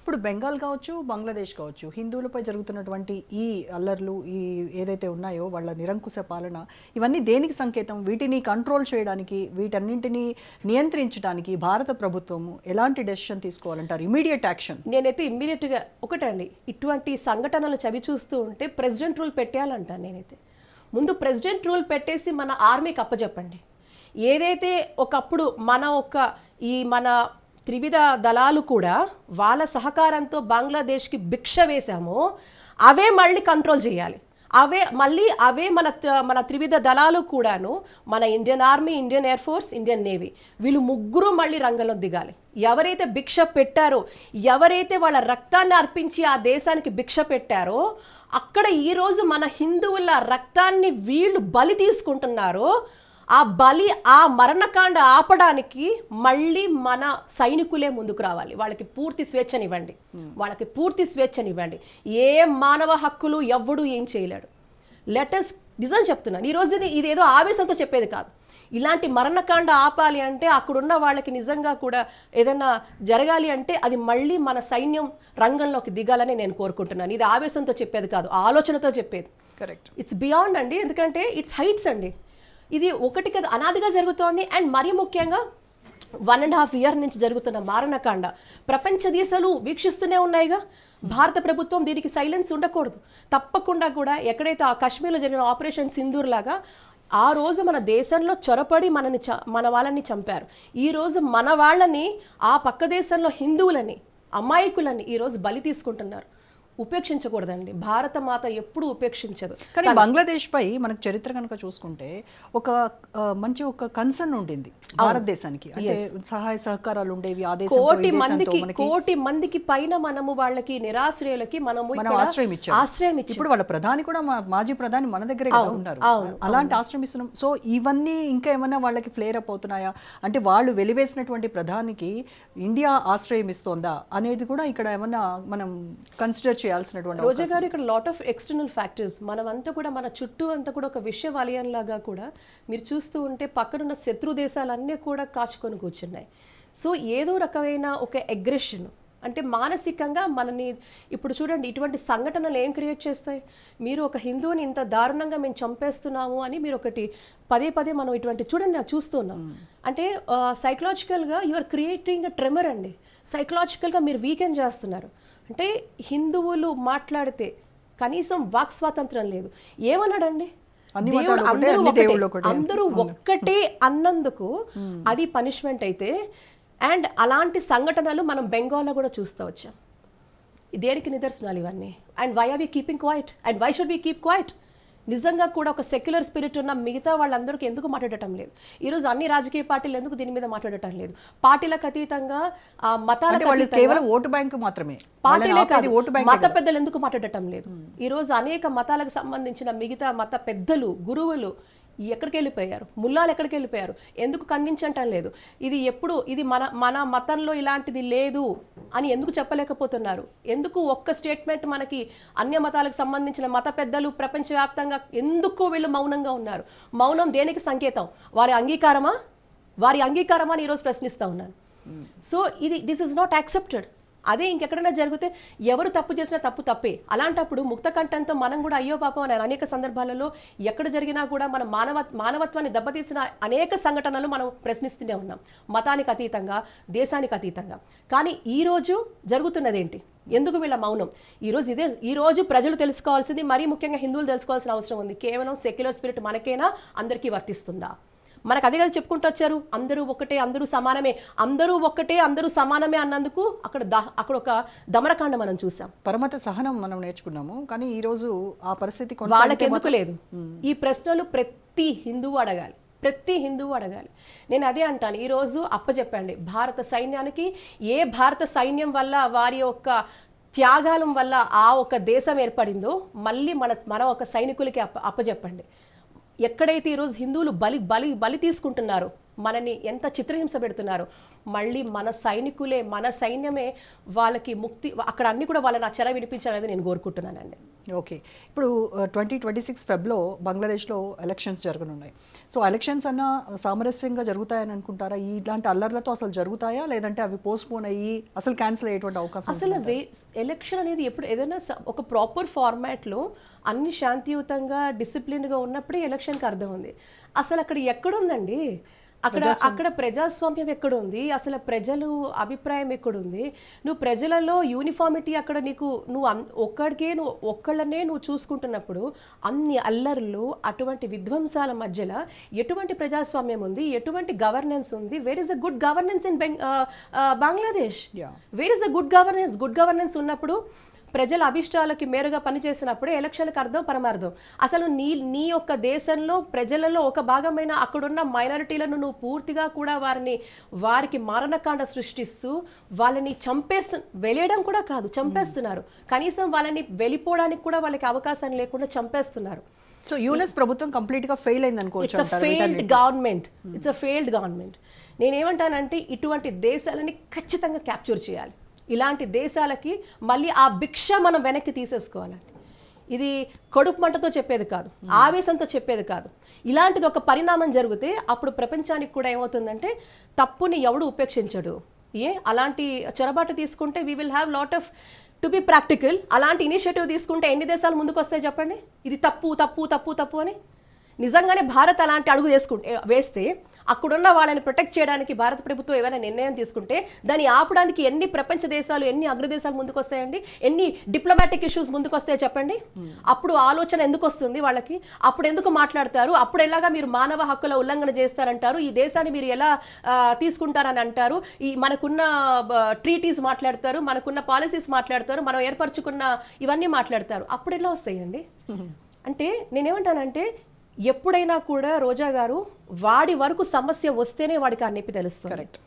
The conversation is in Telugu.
ఇప్పుడు బెంగాల్ కావచ్చు బంగ్లాదేశ్ కావచ్చు హిందువులపై జరుగుతున్నటువంటి ఈ అల్లర్లు ఈ ఏదైతే ఉన్నాయో వాళ్ళ నిరంకుశ పాలన ఇవన్నీ దేనికి సంకేతం? వీటిని కంట్రోల్ చేయడానికి వీటన్నింటినీ నియంత్రించడానికి భారత ప్రభుత్వము ఎలాంటి డెసిషన్ తీసుకోవాలంటారు? ఇమీడియట్ యాక్షన్ నేనైతే ఇమ్మీడియట్గా ఒకటండి. ఇటువంటి సంఘటనలు చవి చూస్తూ ఉంటే ప్రెసిడెంట్ రూల్ పెట్టేయాలంటాను నేనైతే. ముందు ప్రెసిడెంట్ రూల్ పెట్టేసి మన ఆర్మీకి అప్పచెప్పండి ఏదైతే ఒకప్పుడు మన ఒక ఈ మన త్రివిధ దళాలు కూడా వాళ్ళ సహకారంతో బంగ్లాదేశ్కి భిక్ష వేశామో అవే మళ్ళీ కంట్రోల్ చేయాలి. అవే మళ్ళీ అవే మన త్ర- మన త్రివిధ దళాలు కూడాను మన Indian army Indian air force Indian navy వీళ్ళు ముగ్గురు మళ్ళీ రంగంలో దిగాలి. ఎవరైతే భిక్ష పెట్టారో ఎవరైతే వాళ్ళ రక్తాన్ని అర్పించి ఆ దేశానికి భిక్ష పెట్టారో అక్కడ ఈరోజు మన హిందువుల రక్తాన్ని వీళ్ళు బలి తీసుకుంటున్నారో ఆ బలి ఆ మరణకాండ ఆపడానికి మళ్ళీ మన సైనికులే ముందుకు రావాలి. వాళ్ళకి పూర్తి స్వేచ్ఛనివ్వండి. వాళ్ళకి పూర్తి స్వేచ్ఛనివ్వండి. ఏ మానవ హక్కులు ఎవ్వడు ఏం చేయలేడు. లెటర్స్ నిజం చెప్తున్నాను ఈ రోజు ఇది ఇదేదో ఆవేశంతో చెప్పేది కాదు. ఇలాంటి మరణకాండ ఆపాలి అంటే అక్కడున్న వాళ్ళకి నిజంగా కూడా ఏదైనా జరగాలి అంటే అది మళ్ళీ మన సైన్యం రంగంలోకి దిగాలని నేను కోరుకుంటున్నాను. ఇది ఆవేశంతో చెప్పేది కాదు ఆలోచనతో చెప్పేది. కరెక్ట్ ఇట్స్ బియాండ్ అండి ఎందుకంటే ఇట్స్ హైట్స్ అండి. ఇది ఒకటి కదా అనాదిగా జరుగుతోంది అండ్ మరీ ముఖ్యంగా వన్ అండ్ హాఫ్ ఇయర్ నుంచి జరుగుతున్న మారణకాండ. ప్రపంచ దేశాలు వీక్షిస్తూనే ఉన్నాయిగా. భారత ప్రభుత్వం దీనికి సైలెన్స్ ఉండకూడదు. తప్పకుండా కూడా ఎక్కడైతే ఆ కాశ్మీర్లో జరిగిన ఆపరేషన్ సింధూర్ లాగా ఆ రోజు మన దేశంలో చొరపడి మనని చ మన వాళ్ళని చంపారు. ఈరోజు మన వాళ్ళని ఆ పక్క దేశంలో హిందువులని అమాయకులని ఈరోజు బలి తీసుకుంటున్నారు. ఉపేక్షించకూడదండి. భారత మాత ఎప్పుడూ ఉపేక్షించదు. కానీ బంగ్లాదేశ్ పై మనకు చరిత్ర కనుక చూసుకుంటే ఒక మంచి ఒక కన్సర్న్ ఉండింది భారతదేశానికి. అంటే సహాయ సహకారాలు ఉండేవి ఆ కోటి మందికి కోటి మందికి పైన మనము వాళ్ళకి నిరాశ్రయులకి మనము ఆశ్రయం ఇచ్చాం ఆశ్రయం ఇచ్చాం ఇప్పుడు వాళ్ళ ప్రధాని కూడా మాజీ ప్రధాని మన దగ్గరే ఉన్నారు. అలాంటి ఆశ్రయం ఇస్తున్నాం. సో ఇవన్నీ ఇంకా ఏమైనా వాళ్ళకి ఫ్లేర్ అప్ అవుతున్నాయా? అంటే వాళ్ళు వెలివేసినటువంటి ప్రధానికి ఇండియా ఆశ్రయం ఇస్తోందా? అనేది కూడా ఇక్కడ ఏమన్నా మనం కన్సిడర్ చేయాల్సినటువంటి రోజా గారు ఇక్కడ లాట్ ఆఫ్ ఎక్స్టర్నల్ ఫ్యాక్టర్స్ మనం అంతా కూడా మన చుట్టూ అంతా కూడా ఒక విశ్వ వలయంలాగా కూడా మీరు చూస్తూ ఉంటే పక్కనున్న శత్రు దేశాలన్నీ కూడా కాచుకొని కూర్చున్నాయి. సో ఏదో రకమైన ఒక అగ్రెషన్ అంటే మానసికంగా మనని ఇప్పుడు చూడండి ఇటువంటి సంఘటనలు ఏం క్రియేట్ చేస్తాయి? మీరు ఒక హిందువుని ఇంత దారుణంగా మేము చంపేస్తున్నాము అని మీరు ఒకటి పదే పదే మనం ఇటువంటి చూడండి చూస్తున్నాం అంటే సైకలాజికల్గా you are creating a tremor అండి. సైకలాజికల్గా మీరు వీకెండ్ చేస్తున్నారు. అంటే హిందువులు మాట్లాడితే కనీసం వాక్ స్వాతంత్రం లేదు. ఏమన్నాడండి? దేవుడు అందరూ ఒకటే. అందరూ ఒక్కటే అన్నందుకు అది పనిష్మెంట్ అయితే అండ్ అలాంటి సంఘటనలు మనం బెంగాల్లో కూడా చూస్తూ వచ్చాం. దేనికి నిదర్శనాలు ఇవన్నీ? And why are we keeping quiet? And why should we keep quiet? నిజంగా కూడా ఒక సెక్యులర్ స్పిరిట్ ఉన్న మిగతా వాళ్ళందరికీ ఎందుకు మాట్లాడటం లేదు? ఈరోజు అన్ని రాజకీయ పార్టీలు ఎందుకు దీని మీద మాట్లాడటం లేదు? పార్టీలకు అతీతంగా అతీతంగా కేవలం ఓటు బ్యాంక్ మాత్రమే. పార్టీలే కాదు. ఓటు బ్యాంక్ మత పెద్దలు ఎందుకు మాట్లాడటం లేదు? ఈ రోజు అనేక మతాలకు సంబంధించిన మిగతా మత పెద్దలు గురువులు ఎక్కడికి వెళ్ళిపోయారు ముల్లాలు ఎక్కడికి వెళ్ళిపోయారు ఎందుకు ఖండించటం లేదు? ఇది ఎప్పుడు ఇది మన మన మతంలో ఇలాంటిది లేదు అని ఎందుకు చెప్పలేకపోతున్నారు? ఎందుకు ఒక్క స్టేట్మెంట్ మనకి అన్య మతాలకు సంబంధించిన మత పెద్దలు ప్రపంచవ్యాప్తంగా ఎందుకు వీళ్ళు మౌనంగా ఉన్నారు? మౌనం దేనికి సంకేతం? వారి అంగీకారమా? వారి అంగీకారమా అని ఈరోజు ప్రశ్నిస్తూ ఉన్నాను. సో ఇది దిస్ ఇస్ నాట్ యాక్సెప్టెడ్ అదే ఇంకెక్కడైనా జరిగితే ఎవరు తప్పు చేసినా తప్పు తప్పే. అలాంటప్పుడు ముక్త కంఠంతో మనం కూడా అయ్యో పాపం అని అనేక సందర్భాలలో ఎక్కడ జరిగినా కూడా మన మానవ మానవత్వాన్ని దెబ్బతీసిన అనేక సంఘటనలు మనం ప్రశ్నిస్తూనే ఉన్నాం. మతానికి అతీతంగా దేశానికి అతీతంగా. కానీ ఈ రోజు జరుగుతున్నది ఏంటి ఎందుకు వీళ్ళ మౌనం? ఈరోజు ఇదే ఈ రోజు ప్రజలు తెలుసుకోవాల్సింది మరీ ముఖ్యంగా హిందువులు తెలుసుకోవాల్సిన అవసరం ఉంది. కేవలం సెక్యులర్ స్పిరిట్ మనకేనా? అందరికీ వర్తిస్తుందా? మనకు అదే కదా చెప్పుకుంటూ వచ్చారు? అందరూ ఒకటే అందరూ సమానమే. అందరూ ఒక్కటే అందరూ సమానమే అన్నందుకు అక్కడ అక్కడ ఒక దమనకాండ మనం చూసాం. పరమత సహనం మనం నేర్చుకున్నాము. కానీ ఈ రోజు ఆ పరిస్థితి వాళ్ళకి ఎందుకు లేదు? ఈ ప్రశ్నలు ప్రతి హిందువు అడగాలి. ప్రతి హిందువు అడగాలి. నేను అదే అంటాను. ఈరోజు అప్పచెప్పండి భారత సైన్యానికి ఏ భారత సైన్యం వల్ల వారి యొక్క త్యాగాలం వల్ల ఆ ఒక దేశం ఏర్పడిందో మళ్ళీ మన మన ఒక సైనికులకి అప్ప అప్పచెప్పండి ఎక్కడైతే ఈరోజు హిందువులు బలి బలి బలి తీసుకుంటున్నారో మనని ఎంత చిత్రహింస పెడుతున్నారు. మళ్ళీ మన సైనికులే మన సైన్యమే వాళ్ళకి ముక్తి అక్కడ అన్ని కూడా వాళ్ళని ఆ చెర వినిపించాలనేది నేను కోరుకుంటున్నానండి. ఓకే. ఇప్పుడు ట్వంటీ ట్వంటీ సిక్స్ ఫెబ్లో బంగ్లాదేశ్లో ఎలక్షన్స్ జరగనున్నాయి. సో ఎలక్షన్స్ అన్న సామరస్యంగా జరుగుతాయని అనుకుంటారా? ఇలాంటి అల్లర్లతో అసలు జరుగుతాయా? లేదంటే అవి పోస్ట్ పోన్ అయ్యి అసలు క్యాన్సిల్ అయ్యేటువంటి అవకాశం అసలు ఎలక్షన్ అనేది ఎప్పుడు ఏదైనా ఒక ప్రాపర్ ఫార్మాట్లో అన్ని శాంతియుతంగా డిసిప్లిన్గా ఉన్నప్పుడే ఎలక్షన్కి అర్థం ఉంది. అసలు అక్కడ ఎక్కడుందండి? అక్కడ అక్కడ ప్రజాస్వామ్యం ఎక్కడుంది? అసలు ప్రజలు అభిప్రాయం ఎక్కడుంది? నువ్వు ప్రజలలో యూనిఫామిటీ అక్కడ నీకు నువ్వు ఒక్కడికే నువ్వు ఒక్కళ్ళనే నువ్వు చూసుకుంటున్నప్పుడు అన్ని అల్లర్లు అటువంటి విధ్వంసాల మధ్యలో ఎటువంటి ప్రజాస్వామ్యం ఉంది? ఎటువంటి గవర్నెన్స్ ఉంది? Where is a good governance in Bangladesh. Where is the good governance good governance ఉన్నప్పుడు ప్రజల అభిష్టాలకి మేరుగా పనిచేసినప్పుడే ఎలక్షన్లకు అర్థం పరమార్థం. అసలు నీ నీ యొక్క దేశంలో ప్రజలలో ఒక భాగమైన అక్కడున్న మైనారిటీలను నువ్వు పూర్తిగా కూడా వారిని వారికి మారణకాండ సృష్టిస్తూ వాళ్ళని చంపేస్తు వెలేయడం కూడా కాదు చంపేస్తున్నారు. కనీసం వాళ్ళని వెళ్ళిపోవడానికి కూడా వాళ్ళకి అవకాశం లేకుండా చంపేస్తున్నారు. సో యూఎస్ ప్రభుత్వం కంప్లీట్గా ఫెయిల్ అయింది అనుకోవచ్చు failed government it's a failed government నేనేమంటానంటే ఇటువంటి దేశాలని ఖచ్చితంగా క్యాప్చర్ చేయాలి. ఇలాంటి దేశాలకి మళ్ళీ ఆ భిక్ష మనం వెనక్కి తీసేసుకోవాలండి ఇది కడుపు మంటతో చెప్పేది కాదు ఆవేశంతో చెప్పేది కాదు. ఇలాంటిది ఒక పరిణామం జరిగితే అప్పుడు ప్రపంచానికి కూడా ఏమవుతుందంటే తప్పుని ఎవడు ఉపేక్షించడు. ఏ? అలాంటి చొరబాటు తీసుకుంటే we will have lot of to be practical అలాంటి ఇనిషియేటివ్ తీసుకుంటే ఎన్ని దేశాలు ముందుకు వస్తాయి చెప్పండి? ఇది తప్పు తప్పు తప్పు తప్పు అని. నిజంగానే భారత్ అలాంటి అడుగు వేసుకుంటే వేస్తే అక్కడున్న వాళ్ళని ప్రొటెక్ట్ చేయడానికి భారత ప్రభుత్వం ఏమైనా నిర్ణయం తీసుకుంటే దాన్ని ఆపడానికి ఎన్ని ప్రపంచ దేశాలు ఎన్ని అగ్రదేశాలు ముందుకు వస్తాయండి ఎన్ని డిప్లొమాటిక్ ఇష్యూస్ ముందుకు వస్తాయో చెప్పండి? అప్పుడు ఆలోచన ఎందుకు వస్తుంది వాళ్ళకి? అప్పుడు ఎందుకు మాట్లాడతారు? అప్పుడు ఎలాగా మీరు మానవ హక్కుల ఉల్లంఘన చేస్తారంటారు? ఈ దేశాన్ని మీరు ఎలా తీసుకుంటారని అంటారు? ఈ మనకున్న ట్రీటీస్ మాట్లాడతారు మనకున్న పాలసీస్ మాట్లాడతారు మనం ఏర్పరచుకున్న ఇవన్నీ మాట్లాడతారు. అప్పుడు ఎలా వస్తాయండి? అంటే నేనేమంటానంటే ఎప్పుడైనా కూడా రోజా గారు వాడి వరకు సమస్య వస్తేనే వాడికి ఆ నొప్పి తెలుస్తుంది. కరెక్ట్